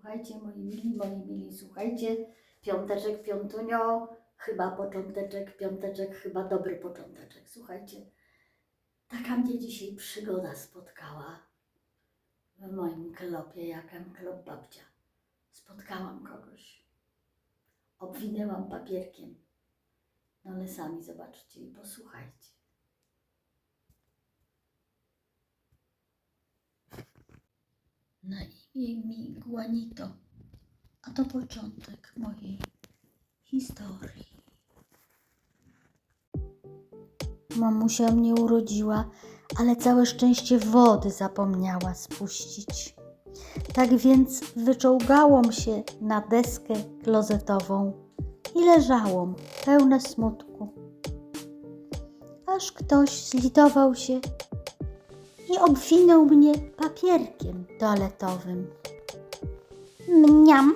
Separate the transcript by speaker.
Speaker 1: Słuchajcie, moi mili, moi mili, słuchajcie. Piąteczek, piątunio, chyba począteczek, piąteczek, chyba dobry począteczek. Słuchajcie, taka mnie dzisiaj przygoda spotkała w moim klopie, jakem klop babcia. Spotkałam kogoś. Obwinęłam papierkiem. No ale sami zobaczcie i posłuchajcie. Na imię mi Guanito, a to początek mojej historii. Mamusia mnie urodziła, ale całe szczęście wody zapomniała spuścić. Tak więc wyczołgałam się na deskę klozetową i leżałam pełne smutku. Aż ktoś zlitował się i obwinął mnie papierkiem toaletowym. Mniam,